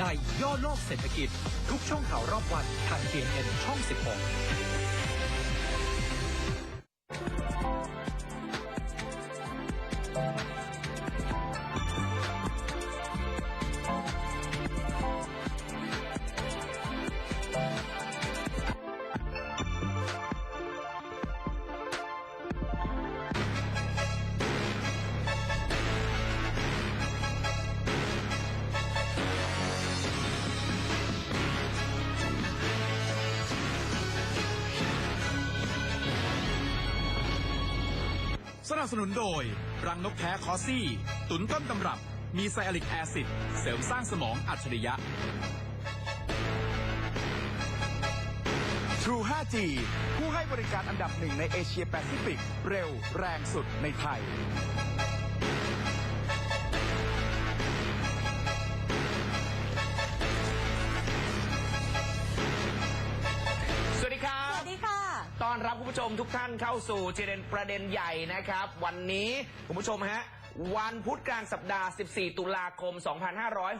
ในย่อโลกเศรษฐกิจ ทุกช่วงข่าวรอบวันทาง TNN ช่อง 16 สนับสนุนโดย รังนกแท้คอซี่ ตุนต้นตำรับ มีไซอลิกแอซิด เสริมสร้างสมองอัจฉริยะ True 5G ผู้ให้บริการอันดับหนึ่งในเอเชียแปซิฟิก เร็วแรงสุดในไทย มทุกท่านเข้าสู่เจเดนประเด็นใหญ่นะครับ วันนี้คุณผู้ชมฮะ วันพุธกลางสัปดาห์ 14 ตุลาคม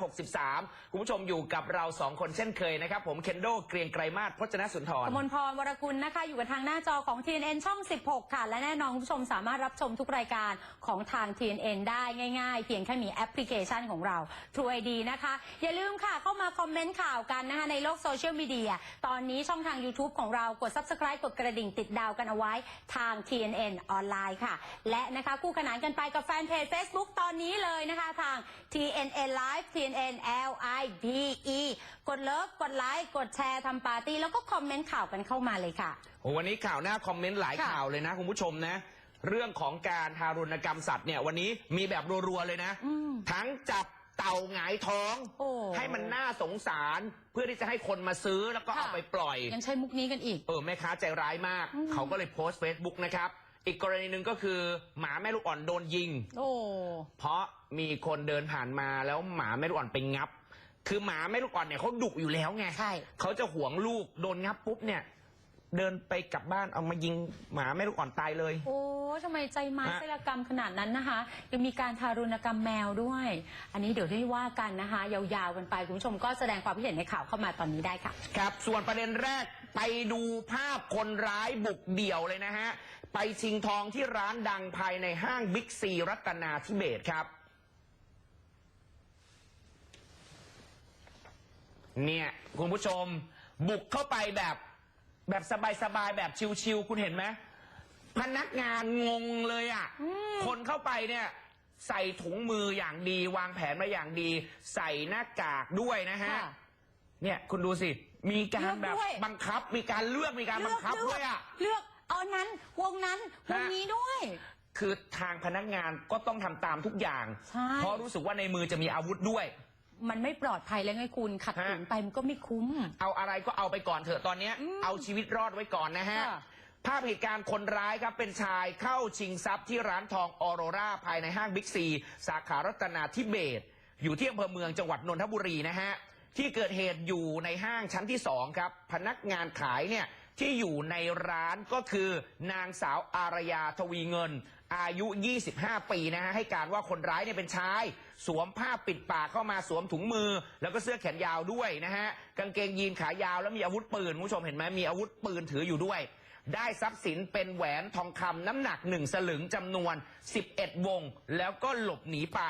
2563 คุณผู้ชมอยู่กับเราสองคนเช่นเคยนะครับ ผมเคนโดเกรียงไกรมาศพจนสุนทรกมลพรวรกุลนะคะ อยู่กับทางหน้าจอของ TNN ช่อง 16 ค่ะ และแน่นอนคุณผู้ชมสามารถรับชมทุกรายการของทาง TNN ได้ง่าย ๆ เพียงแค่มีแอปพลิเคชันของเรา True ID นะคะ อย่าลืมค่ะเข้ามาคอมเมนต์ข่าวกันนะคะในโลกโซเชียลมีเดียตอนนี้ช่องทาง YouTube ของเรากด Subscribe กดกระดิ่งติดดาวกันเอาไว้ทาง TNN ออนไลน์ค่ะ และนะคะคู่ขนานกันไปกับแฟนเพจ Facebook ตอนนี้เลยนะคะทาง TNN Live TNN L I V E กดเลิฟกดไลค์กดแชร์ทำปาร์ตี้แล้วก็คอมเมนต์ข่าวกันเข้ามาเลยค่ะ โอ้วันนี้ข่าวหน้าคอมเมนต์หลายค่ะข่าวเลยนะคุณผู้ชมนะ เรื่องของการทารุณกรรมสัตว์เนี่ยวันนี้มีแบบรัวๆเลยนะ อืมทั้งจับเต่าหงายท้อง โอ้ให้มันน่าสงสารเพื่อที่จะให้คนมาซื้อแล้วก็เอาค่ะไปปล่อย ยังใช้มุกนี้กันอีก เออแม่ค้าใจร้ายมาก อืมเขาก็เลยโพสต์ Facebook นะครับ อีกกรณีหนึ่งก็คือหมาแม่ลูกอ่อนโดนยิง โอ้ เพราะมีคนเดินผ่านมาแล้วหมาแม่ลูกอ่อนไปงับ คือหมาแม่ลูกอ่อนเนี่ยเขาดุอยู่แล้วไงใช่ เขาจะหวงลูกโดนงับปุ๊บเนี่ย เดินไปกลับบ้านเอามายิงหมาแม่ลูกอ่อนตายเลย โอ้ทำไมใจไม้ฮะศิลกรรมขนาดนั้นนะคะ ยังมีการทารุณกรรมแมวด้วย อันนี้เดี๋ยวได้ว่ากันนะคะ ยาวๆกันไป คุณผู้ชมก็แสดงความคิดเห็นในข่าวเข้ามาตอนนี้ได้ค่ะ ครับ ส่วนประเด็นแรกไปดูภาพคนร้ายบุกเดี่ยวเลยนะฮะ ไปชิงทองที่ร้านดังภายในห้างบิ๊กซีรัตนาธิเบศรครับ เนี่ย คุณผู้ชม บุกเข้าไปแบบแบบสบายๆ แบบชิวๆคุณเห็นไหมพนักงานงงเลยอะ่ะ คนเข้าไปเนี่ย ใส่ถุงมืออย่างดี วางแผนมาอย่างดี ใส่หน้ากากด้วยนะฮะ ค่ะเนี่ย คุณดูสิ มีการแบบเลือกด้วย บังคับ มีการเลือกมีการบังคับด้วยอะ เลือก เอานั้นวงนั้นวงฮะนี้ด้วย คือทางพนักงานก็ต้องทำตามทุกอย่าง ใช่ เพราะรู้สึกว่าในมือจะมีอาวุธด้วย มันไม่ปลอดภัยแล้วไงคุณขัดขืนฮะไปมันก็ไม่คุ้ม เอาอะไรก็เอาไปก่อนเถอะตอนเนี้ยอืมเอาชีวิตรอดไว้ก่อนนะฮะ ค่ะ ภาพเหตุการณ์คนร้ายครับเป็นชายเข้าชิงทรัพย์ที่ร้านทองออโรราภายในห้างบิ๊กซี สาขารัตนาธิเบศรอยู่ที่อำเภอเมืองจังหวัดนนทบุรีนะฮะ ที่เกิดเหตุอยู่ในห้างชั้นที่สองครับ พนักงานขายเนี่ย ที่อยู่ในร้านก็คือนางสาวอารยาทวีเงิน อายุ 25 ปีนะฮะให้การว่าคนร้ายเนี่ยเป็นชาย สวมผ้าปิดปากเข้ามาสวมถุงมือ แล้วก็เสื้อแขนยาวด้วยนะฮะกางเกงยีนขายาวแล้วมีอาวุธปืนผู้ชมเห็นไหมมีอาวุธปืนถืออยู่ด้วย ได้ทรัพย์สินเป็นแหวนทองคำน้ำหนักหนึ่งสลึงจำนวน 11 วง แล้วก็หลบหนีไป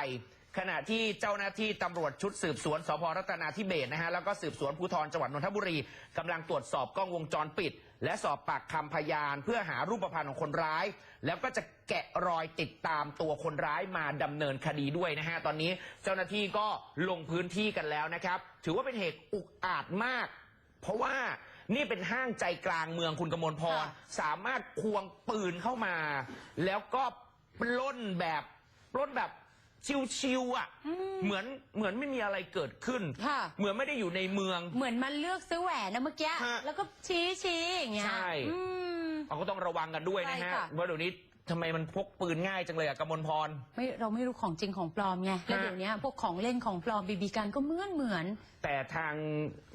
ขณะที่เจ้าหน้าที่ตำรวจชุดสืบสวนสพรัตนาธิเบศรนะฮะแล้วก็สืบสวนภูธรจังหวัดนนทบุรีกำลังตรวจสอบกล้องวงจรปิด และสอบปากคำพยาน เพื่อหารูปพรรณของคนร้าย แล้วก็จะแกะรอยติดตามตัวคนร้ายมาดำเนินคดีด้วยนะฮะตอนนี้เจ้าหน้าที่ก็ลงพื้นที่กันแล้วนะครับ ถือว่าเป็นเหตุอุกอาจมาก เพราะว่านี่เป็นห้างใจกลางเมืองคุณกมลพร ค่ะ สามารถควงปืนเข้ามา แล้วก็ปล้นแบบปล้นแบบ ชิวๆอะ เหมือนเหมือนไม่มีอะไรเกิดขึ้น ค่ะ เหมือนไม่ได้อยู่ในเมือง เหมือนมันเลือกซื้อแหวนนะเมื่อกี้ ฮะแล้วก็ชี้ชี้อย่างเงี้ยใช่ อืม เราก็ต้องระวังกันด้วยนะใช่ฮะค่ะว่าเดี๋ยวนี้ ทำไมมันพกปืนง่ายจังเลยอะกมลพร ไม่เราไม่รู้ของจริงของปลอมไงแล้วเดี๋ยวนี้พวกของเล่นของปลอมบีบีกันก็เหมือนเหมือน แต่ทาง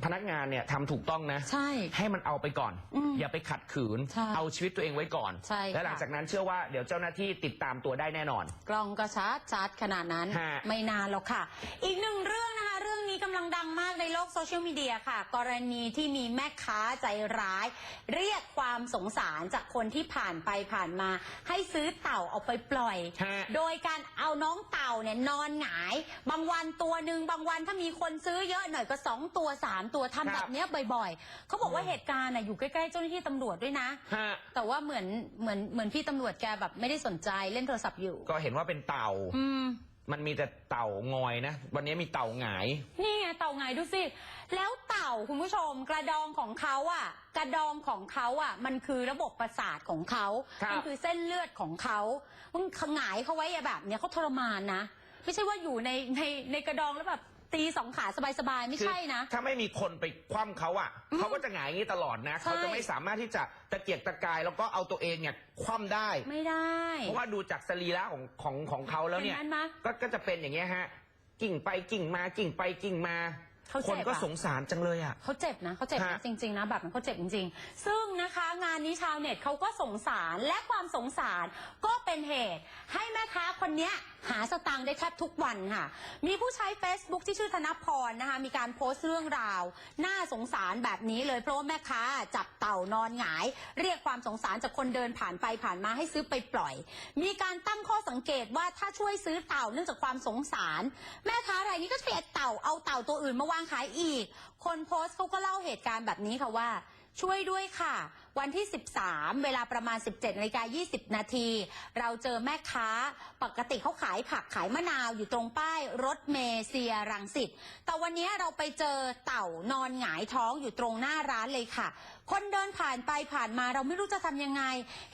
พนักงานเนี่ยทำถูกต้องนะ ใช่ ให้มันเอาไปก่อน อืมอย่าไปขัดขืน ใช่เอาชีวิตตัวเองไว้ก่อน ใช่ค่ะและหลังจากนั้นเชื่อว่าเดี๋ยวเจ้าหน้าที่ติดตามตัวได้แน่นอน กล้องก็ชัดชัดขนาดนั้น ฮะ ไม่นานหรอกค่ะ อีกหนึ่งเรื่องนะคะเรื่อง นี้กำลังดังมากกโซเชียลมีเดียค่ะ กรณีที่มีแม่ค้าใจร้าย เรียกความสงสารจากคนที่ผ่านไปผ่านมา ให้ซื้อเต่าเอาไปปล่อย ฮะ โดยการเอาน้องเต่าเนี่ยนอนหงาย บางวันตัวหนึ่งบางวันถ้ามีคนซื้อเยอะหน่อยก็สองตัวสามตัวทำคแบรับบเนี้ยบ่อยๆ เขาบอกว่าเหตุการณ์น่ะอยู่ใกล้ๆเจ้าหน้าที่ตำรวจด้วยนะ ฮะ แต่ว่าเหมือนเหมือนเหมือนพี่ตำรวจแกแบบไม่ได้สนใจเล่นโทรศัพท์อยู่ ก็เห็นว่าเป็นเต่า อืม มันมีแต่เต่างอยนะ วันนี้มีเต่าหงาย นี่ไงเต่าไงดูสิ แล้วเต่าคุณผู้ชมกระดองของเขาอะ กระดองของเขาอะ มันคือระบบประสาทของเขาครับ มัคือเส้นเลือดของเขามึงหงายเขาไว้แบบเนี้ยเขาทรมานนะ ไม่ใช่ว่าอยู่ในในในกระดองแล้วแบบ ตีสองขาสบายๆ ไม่ใช่นะ คือถ้าไม่มีคนไปคว่ำเขาอะอืมเขาก็จะหงายอย่างนี้ตลอดนะ ใช่ เขาจะไม่สามารถที่จะตะเกียกตะกายแล้วก็เอาตัวเองเนี่ยคว่ำได้ ไม่ได้เพราะว่าดูจากสรีระของของของเขาแล้วเนี่ยเห็นนั้นไหม ก็ก็จะเป็นอย่างเงี้ยฮะ กิ่งไปกิ่งมากิ่งไปกิ่งมา เขาคเจ็นบก็อะ สงสารจังเลยอะ เขาเจ็บนะเขาเจ็บนะฮะ จริงๆนะแบบนั้นเขาเจ็บจริงๆ ซึ่งนะคะ งานนี้ชาวเน็ตเขาก็สงสารและความสงสารก็เป็นเหตุ ให้แม่ค้าคนเนี้ยหาสตางค์ได้แทบทุกวันค่ะ มีผู้ใช้ Facebook ที่ชื่อธนพรนะคะ มีการโพสต์เรื่องราว น่าสงสารแบบนี้เลย เพราะว่าแม่ค้าจับเต่านอนหงาย เรียกความสงสารจากคนเดินผ่านไปผ่านมาให้ซื้อไปปล่อย มีการตั้งข้อสังเกตว่าถ้าช่วยซื้อเต่าเนื่องจากความสงสาร แม่ค้ารายนี้ก็จะไปเอาเต่าเอาเต่าตัวอื่นมาวางขายอีก คนโพสต์เขาก็เล่าเหตุการณ์แบบนี้ค่ะว่า ช่วยด้วยค่ะ วันที่ 13 เวลาประมาณ 17นาฬิกา20 นาที เราเจอแม่ค้าปกติเขาขายผักขายมะนาวอยู่ตรงป้ายรถเมเซียรังสิตแต่วันนี้เราไปเจอเต่านอนหงายท้องอยู่ตรงหน้าร้านเลยค่ะ คนเดินผ่านไปผ่านมาเราไม่รู้จะทำยังไง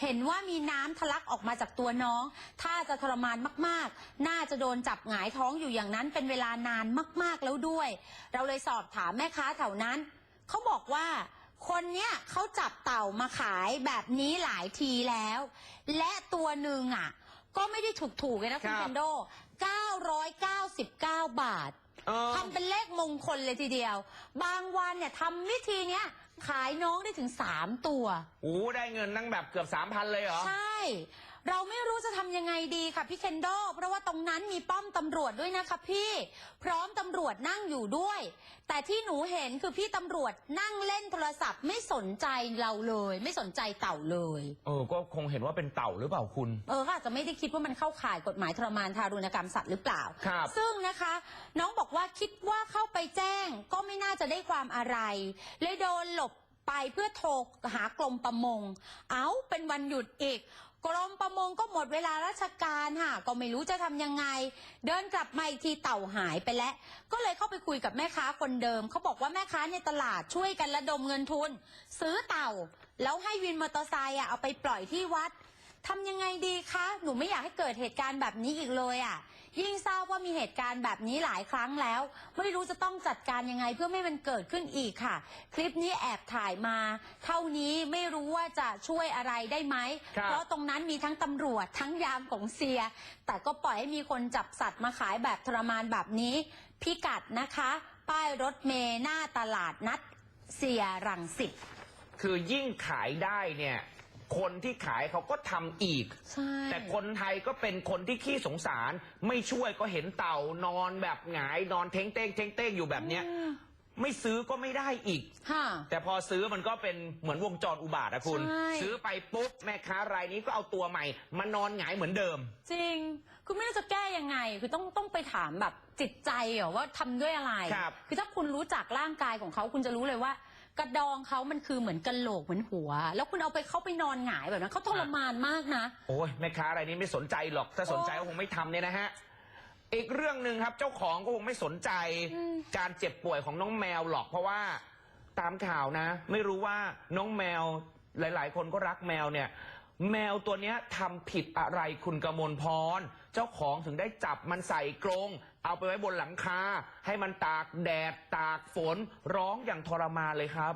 เห็นว่ามีน้ำทะลักออกมาจากตัวน้อง ถ้าจะทรมานมากๆ น่าจะโดนจับหงายท้องอยู่อย่างนั้นเป็นเวลานานมาก ๆแล้วด้วย เราเลยสอบถามแม่ค้าแถวนั้นเขาบอกว่า คนเนี้ยเขาจับเต่ามาขายแบบนี้หลายทีแล้ว และตัวหนึ่งอะ ก็ไม่ได้ถูกถูกๆเลยนะคุณครับ เคนโด 999 บาท เออ ทำเป็นเลขมงคลเลยทีเดียว บางวันเนี่ยทำวิธีเนี้ยขายน้องได้ถึง 3 ตัว โอ้ได้เงินตั้งแบบเกือบสามพันเลยเหรอ ใช่ เราไม่รู้จะทำยังไงดีค่ะพี่เคนโดเพราะว่าตรงนั้นมีป้อมตำรวจด้วยนะคะพี่ พร้อมตำรวจนั่งอยู่ด้วย แต่ที่หนูเห็นคือพี่ตำรวจนั่งเล่นโทรศัพท์ไม่สนใจเราเลย ไม่สนใจเต่าเลย เออ ก็คงเห็นว่าเป็นเต่าหรือเปล่าคุณ เออก็อาจจะไม่ได้คิดว่ามันเข้าข่ายกฎหมายทรมานทารุณกรรมสัตว์หรือเปล่า ครับ ซึ่งนะคะ น้องบอกว่าคิดว่าเข้าไปแจ้งก็ไม่น่าจะได้ความอะไร เลยโดนหลบไปเพื่อโทรหากรมประมง เอาเป็นวันหยุดอีก กรมประมงก็หมดเวลาราชการค่ะ ก็ไม่รู้จะทำยังไง เดินกลับมาอีกทีเต่าหายไปแล้ว ก็เลยเข้าไปคุยกับแม่ค้าคนเดิม เขาบอกว่าแม่ค้าในตลาดช่วยกันระดมเงินทุน ซื้อเต่า แล้วให้วินมอเตอร์ไซค์อะเอาไปปล่อยที่วัดทำยังไงดีคะ หนูไม่อยากให้เกิดเหตุการณ์แบบนี้อีกเลยอะ่ะ ยิ่งทราบว่ามีเหตุการณ์แบบนี้หลายครั้งแล้ว ไม่รู้จะต้องจัดการยังไงเพื่อไม่ให้มันเกิดขึ้นอีกค่ะ คลิปนี้แอบถ่ายมา เท่านี้ไม่รู้ว่าจะช่วยอะไรได้ไหม ครับ เพราะตรงนั้นมีทั้งตำรวจทั้งยามของเซีย แต่ก็ปล่อยให้มีคนจับสัตว์มาขายแบบทรมานแบบนี้ พิกัดนะคะ ป้ายรถเมล์หน้าตลาดนัดเซียรังสิต คือยิ่งขายได้เนี่ย คนที่ขายเขาก็ทำอีก ใช่ แต่คนไทยก็เป็นคนที่ขี้สงสาร ไม่ช่วยก็เห็นเต่านอนแบบหงายนอนเท้งเต้งเท้งเต้งอยู่แบบเนี้ย ไม่ซื้อก็ไม่ได้อีก ค่ะ แต่พอซื้อมันก็เป็นเหมือนวงจรอุบาทอะคุณ ใช่ ซื้อไปปุ๊บแม่ค้ารายนี้ก็เอาตัวใหม่มานอนหงายเหมือนเดิม จริง คือไม่รู้จะแก้ยังไง คือต้องต้องไปถามแบบจิตใจเหรอว่าทำด้วยอะไรครับ อถ้าคุณรู้จักร่างกายของเขาคุณจะรู้เลยว่า กระดองเขามันคือเหมือนกระโหลกเหมือนหัว แล้วคุณเอาไปเขาไปนอนหงายแบบนั้นเขาทรมานมากนะ โอ้ยแม่ค้ารายนี้ไม่สนใจหรอก ถ้าสนใจก็คงไม่ทำเนี่ยนะฮะ อีกเรื่องหนึ่งครับ เจ้าของก็คงไม่สนใจอืม การเจ็บป่วยของน้องแมวหรอก เพราะว่าตามข่าวนะ ไม่รู้ว่าน้องแมวหลาย ๆ คนก็รักแมวเนี่ย แมวตัวเนี้ยทำผิดอะไรคุณกมลพร เจ้าของถึงได้จับมันใส่กรง เอาไปไว้บนหลังคา ให้มันตากแดดตากฝนร้องอย่างทรมานเลยครับ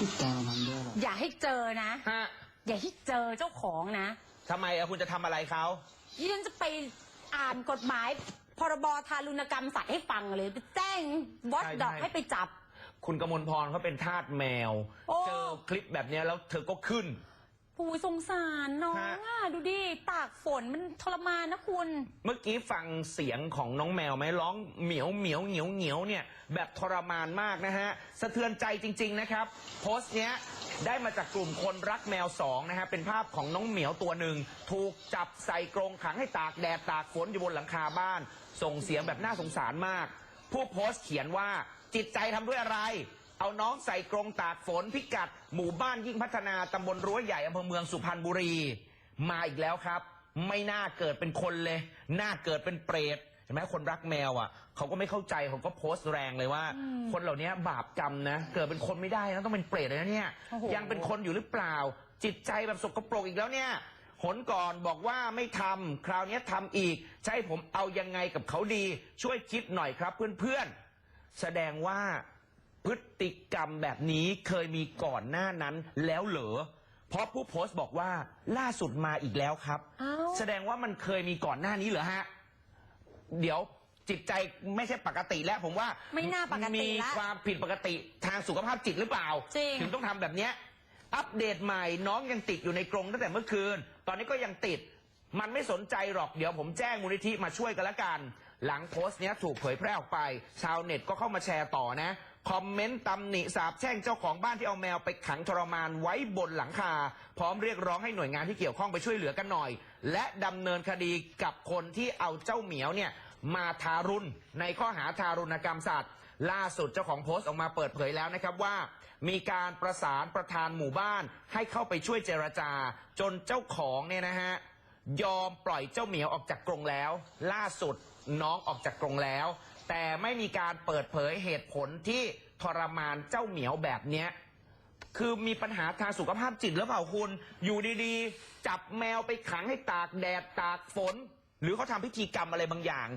ติดตามมันด้วยเหรออย่าให้เจอนะ ฮะอย่าให้เจอเจ้าของนะทำไมอะคุณจะทำอะไรเขา ยี่ฉันจะไปอ่านกฎหมาย พรบทารุณกรรมสัตว์ให้ฟังเลยไปแจ้งวอตใช่ดอกใช่ให้ไปจับ คุณกมลพรเขาเป็นทาสแมว โอ้ เจอคลิปแบบเนี้ยแล้วเธอก็ขึ้นปูสงสารน้องฮะอะดูดิตากฝนมันทรมานนะคุณ เมื่อกี้ฟังเสียงของน้องแมวไหมร้องเหมียวเหมียวเหนียวเหนียวเนี่ยแบบทรมานมากนะฮะ สะเทือนใจจริง ๆ นะครับ โพสต์เนี้ย ได้มาจากกลุ่มคนรักแมวสองนะฮะเป็นภาพของน้องเหมียวตัวหนึ่ง ถูกจับใส่กรงขังให้ตากแดดตากฝนอยู่บนหลังคาบ้าน ส่งเสียงแบบน่าสงสารมาก ผู้โพสต์เขียนว่าจิตใจทำด้วยอะไร เอาน้องใส่กรงตากฝนพิกัด หมู่บ้านยิ่งพัฒนาตำบลรั้วใหญ่อำเภอเมืองสุพรรณบุรี มาอีกแล้วครับ ไม่น่าเกิดเป็นคนเลย น่าเกิดเป็นเปรต เห็นไหมคนรักแมวอะเขาก็ไม่เข้าใจเขาก็โพสต์แรงเลยว่า คนเหล่านี้บาปกรรมนะ เกิดเป็นคนไม่ได้นะต้องเป็นเปรตเลยนะเนี่ยโอ้โห ยังเป็นคนอยู่หรือเปล่า จิตใจแบบสกปรกอีกแล้วเนี่ยหนก่อนบอกว่าไม่ทำคราวนี้ทำอีกจะให้ผมเอายังไงกับเขาดี ช่วยคิดหน่อยครับเพื่อนๆแสดงว่า พฤติกรรมแบบนี้เคยมีก่อนหน้านั้นแล้วเหรอ เพราะผู้โพสต์บอกว่าล่าสุดมาอีกแล้วครับ อ้าว แสดงว่ามันเคยมีก่อนหน้านี้เหรอฮะ เดี๋ยวจิตใจไม่ใช่ปกติแล้วผมว่าไม่น่าปกติมีละความผิดปกติทางสุขภาพจิตหรือเปล่า จริง ถึงต้องทำแบบเนี้ยอัปเดตใหม่น้องยังติดอยู่ในกรงตั้งแต่เมื่อคืน ตอนนี้ก็ยังติด มันไม่สนใจหรอกเดี๋ยวผมแจ้งมูลนิธิมาช่วยกันละกัน หลังโพสต์เนี้ยถูกเผยแพร่ออกไป ชาวเน็ตก็เข้ามาแชร์ต่อนะ คอมเมนต์ตำหนิสาบแช่งเจ้าของบ้านที่เอาแมวไปขังทรมานไว้บนหลังคา พร้อมเรียกร้องให้หน่วยงานที่เกี่ยวข้องไปช่วยเหลือกันหน่อย และดำเนินคดีกับคนที่เอาเจ้าเหมียวเนี่ยมาทารุณในข้อหาทารุณกรรมสัตว์ ล่าสุดเจ้าของโพสต์ออกมาเปิดเผยแล้วนะครับว่า มีการประสานประธานหมู่บ้านให้เข้าไปช่วยเจรจา จนเจ้าของเนี่ยนะฮะยอมปล่อยเจ้าเหมียวออกจากกรงแล้ว ล่าสุดน้องออกจากกรงแล้ว แต่ไม่มีการเปิดเผยเหตุผลที่ทรมานเจ้าเหมียวแบบเนี้ยคือมีปัญหาทางสุขภาพจิตหรือเปล่าคุณ อยู่ดีๆ จับแมวไปขังให้ตากแดดตากฝน หรือเขาทำพิธีกรรมอะไรบางอย่าง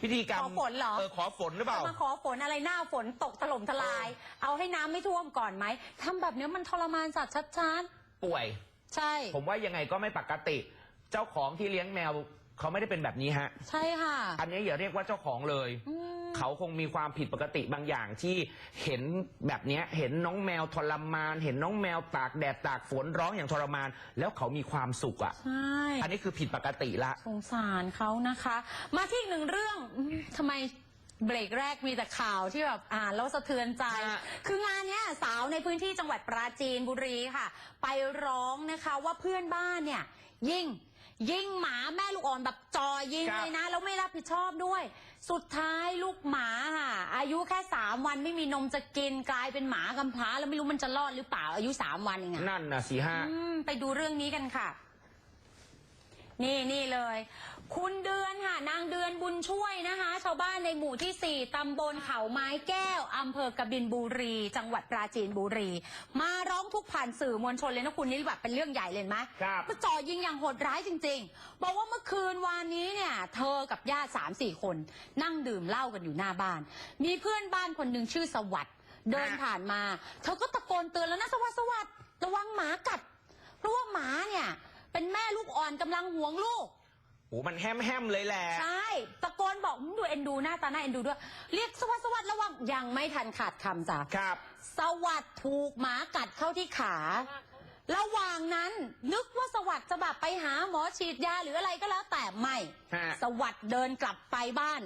พิธีกรรมขอฝนเหรอ เออขอฝนหรือเปล่า จะมาขอฝนอะไรหน้าฝนตกถล่มทลาย เอาให้น้ำไม่ท่วมก่อนไหมทำแบบเนี้ยมันทรมานสัตว์ชัดป่วย ๆใช่ ผมว่ายังไงก็ไม่ปกติ เจ้าของที่เลี้ยงแมว เขาไม่ได้เป็นแบบนี้ฮะ ใช่ค่ะ อันนี้อย่าเรียกว่าเจ้าของเลย อืม เขาคงมีความผิดปกติบางอย่างที่เห็นแบบเนี้ยเห็นน้องแมวทรมาน เห็นน้องแมวตากแดดตากฝนร้องอย่างทรมาน แล้วเขามีความสุขอะ ใช่ อันนี้คือผิดปกติละ สงสารเขานะคะ มาที่อีกหนึ่งเรื่องอืมทำไมเบรกแรกมีแต่ข่าวที่แบบอ่านแล้วสะเทือนใจ ฮะ คืองานเนี้ยสาวในพื้นที่จังหวัดปราจีนบุรีค่ะ ไปร้องนะคะว่าเพื่อนบ้านเนี่ย ยิง ยิงหมาแม่ลูกอ่อนแบบจอยิงครับเลยนะ แล้วไม่รับผิดชอบด้วย สุดท้ายลูกหมาค่ะ อายุแค่สามวันไม่มีนมจะกินกลายเป็นหมากำพร้า แล้วไม่รู้มันจะรอดหรือเปล่าอายุสามวันเองอะนั่นนะสิฮะ อืมไปดูเรื่องนี้กันค่ะ นี่นี่เลย คุณเดือนค่ะ นางเดือนบุญช่วยนะคะ ชาวบ้านในหมู่ที่ 4 ตำบลเขาไม้แก้ว อำเภอกบินบุรี จังหวัดปราจีนบุรี มาร้องทุกข์ผ่านสื่อมวลชนเลยนะคุณนี่แบบเป็นเรื่องใหญ่เลยเห็นไหมครับก็จ่อยิงอย่างโหดร้ายจริง ๆ บอกว่าเมื่อคืนวานนี้เนี่ย เธอกับญาติสามสี่คน นั่งดื่มเหล้ากันอยู่หน้าบ้าน มีเพื่อนบ้านคนหนึ่งชื่อสวัสด์เดินผ่านมา เธอก็ตะโกนเตือนแล้วนะสวัสดิ์สวัสดิ์ระวังหมากัดเพราะว่าหมาเนี่ย เป็นแม่ลูกอ่อนกำลังห่วงลูก โอ้มันแฮมแฮมๆเลยแหละ ใช่ ตะโกนบอกมึงดูเอ็นดูหน้าตาหน้าเอ็นดูด้วย เรียกสวัสดิ์สวัสดิ์ระวังยังไม่ทันขาดคำจ้ะ ครับ สวัสด์ถูกหมากัดเข้าที่ขา ระหว่างนั้นนึกว่าสวัสด์จะแบบไปหาหมอฉีดยาหรืออะไรก็แล้วแต่ไม่ ฮะ สวัสด์เดินกลับไปบ้าน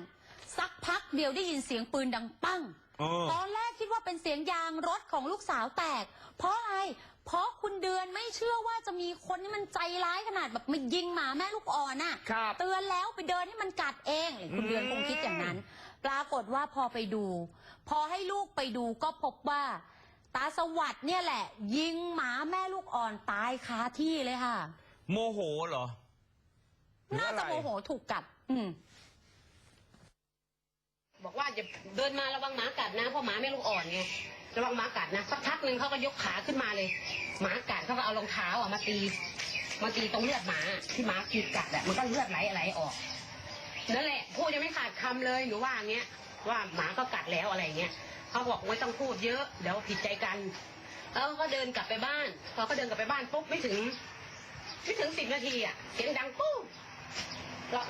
สักพักเดียวได้ยินเสียงปืนดังปั้ง เออ ตอนแรกคิดว่าเป็นเสียงยางรถของลูกสาวแตก เพราะอะไร เพราะคุณเดือนไม่เชื่อว่าจะมีคนที่มันใจร้ายขนาดแบบมายิงหมาแม่ลูกอ่อนน่ะ ครับ เตือนแล้วไปเดินให้มันกัดเองคุณเดือนคงคิดอย่างนั้น ปรากฏว่าพอไปดู พอให้ลูกไปดูก็พบว่า ตาสวัสด์เนี่ยแหละ ยิงหมาแม่ลูกอ่อนตายคาที่เลยค่ะ โมโหเหรอหรือน่าอะไร จะโมโหถูกกัด อืม บอกว่าอย่าเดินมาระวังหมากัดนะเพราะหมาไม่ลูกอ่อนไงระวังหมากัดนะสักพักหนึ่งเขาก็ยกขาขึ้นมาเลยหมากัดเขาก็เอารองเท้าอะมาตีมาตีตรงเลือดหมาที่หมาขีดกัดอะมันก็เลือดไหลไหลออกนั่นแหละพูดยังไม่ขาดคำเลยหนูว่าอย่างเงี้ยว่าหมาก็กัดแล้วอะไรเงี้ยเขาบอกไม่ต้องพูดเยอะเดี๋ยวผิดใจกันแล้วเขาก็เดินกลับไปบ้านพอเขาเดินกลับไปบ้านปุ๊บไม่ถึง ไม่ถึงสิบนาทีอะเสียงดังปุ๊บ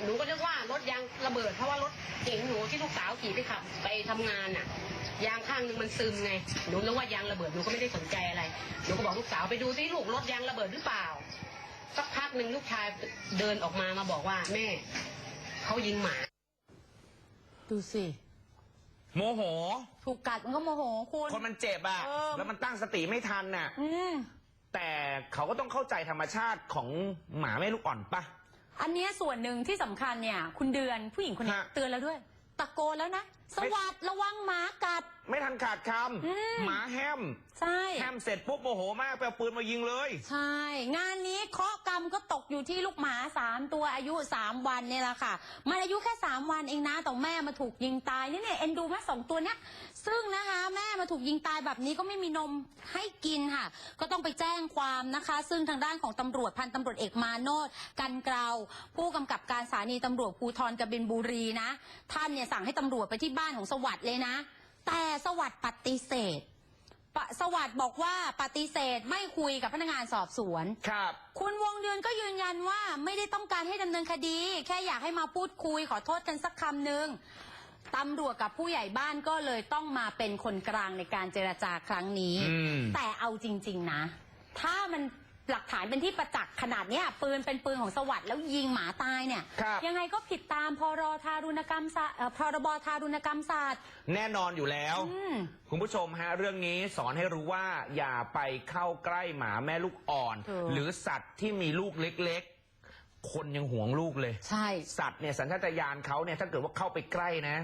หนูก็นึกว่ารถยางระเบิดเพราะว่ารถเก๋งหนูที่ลูกสาวขี่ไปขับไปทำงานน่ะยางข้างหนึงมันซึมไงหนูนึกว่ายางระเบิดหนูก็ไม่ได้สนใจอะไรหนูก็บอกลูกสาวไปดูที่ลูกรถยางระเบิดหรือเปล่าสักพักหนึ่งลูกชายเดินออกมามาบอกว่าแม่เขายิงหมา ดูสิโมโห ถูกกัดมันก็โมโหคุณคนมันเจ็บอะเออแล้วมันตั้งสติไม่ทันน่ะอืมแต่เขาก็ต้องเข้าใจธรรมชาติของหมาแม่ลูกอ่อนปะ อันเนี้ยส่วนหนึ่งที่สำคัญเนี่ย คุณเดือนผู้หญิงคนนี้ฮะ เตือนแล้วด้วย ตะโกนแล้วนะ สวัสดระวังหมากัด ไม่ทันขาดคอืมำหมาแฮมใช่ แฮมเสร็จปุ๊บโมโหมากไปเอาปืนมายิงเลย ใช่ งานนี้เคราะห์กรรมก็ตกอยู่ที่ลูกหมาสามตัวอายุสามวันเนี่ยแหละค่ะ มันอายุแค่สามวันเองนะแต่แม่มาถูกยิงตายนี่เนี่ยเอ็นดูแม่สองตัวเนี้ยซึ่งนะคะ แม่มาถูกยิงตายแบบนี้ก็ไม่มีนมให้กินค่ะ ก็ต้องไปแจ้งความนะคะ ซึ่งทางด้านของตำรวจพันตำรวจเอกมาโนดกันเกลาผู้กำกับการสถานีตำรวจภูธรกบินบุรีนะ ท่านเนี่ยสั่งให้ตำรวจไปที่บ้านของสวัสด์เลยนะ แต่สวัสด์ปฏิเสธปะสวัสด์บอกว่าปฏิเสธไม่คุยกับพนักงานสอบสวน ครับ คุณวงเดือนก็ยืนยันว่าไม่ได้ต้องการให้ดำเนินคดี แค่อยากให้มาพูดคุยขอโทษกันสักคำหนึ่งตำรวจกับผู้ใหญ่บ้านก็เลยต้องมาเป็นคนกลางในการเจรจาครั้งนี้ อืม แต่เอาจริง ๆ นะ ถ้ามัน หลักฐานเป็นที่ประจักษ์ขนาดเนี้ยปืนเป็นปืนของสวัสด์แล้วยิงหมาตายเนี่ย ครับยังไงก็ผิดตามพรทารุณกรรมศาสตร์เอ่อพรบทารุณกรรมศาสตร์แน่นอนอยู่แล้ว อืม คุณผู้ชมฮะเรื่องนี้สอนให้รู้ว่าอย่าไปเข้าใกล้หมาแม่ลูกอ่อน ถูก หรือสัตว์ที่มีลูกเล็กๆ คนยังหวงลูกเลย ใช่ สัตว์เนี่ยสัญชาตญาณเขาเนี่ยถ้าเกิดว่าเข้าไปใกล้นะ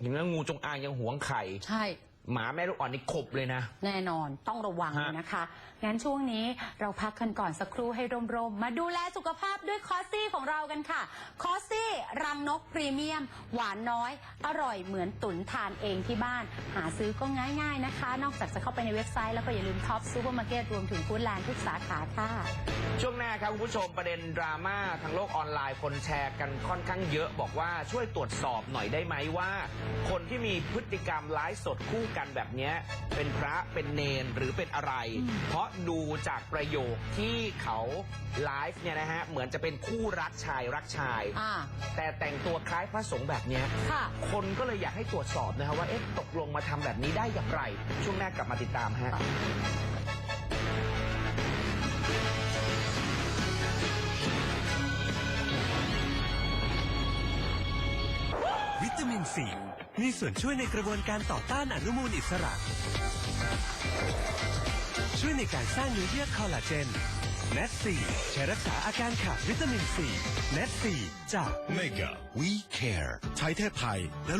อย่างนั้นงูจงอางยังหวงไข่ ใช่ หมาแม่ลูกอ่อนนี่ขบเลยนะ แน่นอนต้องระวังฮะเลยนะคะงั้นช่วงนี้เราพักกันก่อนสักครู่ให้ร่มๆมาดูแลสุขภาพด้วยคอสซี่ของเรากันค่ะ คอสซี่รังนกพรีเมียม หวานน้อย อร่อยเหมือนตุ๋นทานเองที่บ้าน หาซื้อก็ง่ายๆนะคะ นอกจากจะเข้าไปในเว็บไซต์แล้วก็อย่าลืมท็อปซูเปอร์มาร์เก็ตรวมถึงฟู้ดแลนด์ทุกสาขาค่ะช่วงหน้าครับคุณผู้ชมประเด็นดราม่าทางโลกออนไลน์คนแชร์กันค่อนข้างเยอะ บอกว่าช่วยตรวจสอบหน่อยได้ไหมว่า คนที่มีพฤติกรรมไลฟ์สดคู่กันแบบเนี้ยเป็นพระเป็นเนนหรือเป็นอะไร เพราะดูจากประโยคที่เขาไลฟ์เนี่ยนะฮะเหมือนจะเป็นคู่รักชายรักชาย อ่า แต่แต่งตัวคล้ายพระสงฆ์แบบเนี้ยค่ะ คนก็เลยอยากให้ตรวจสอบนะครับว่าเอ๊ะตกลงมาทำแบบนี้ได้อย่างไร ช่วงหน้ากลับมาติดตามฮะ วิตามินซีมีส่วนช่วยในกระบวนการต่อต้านอนุมูลอิสระ ช่วยในการสร้างเนื้อเยื่อคอลลาเจนเนสซีใช้รักษาอาการขาดวิตามินซีเนสซีจาก Mega We Care ใช้เทพไทยและ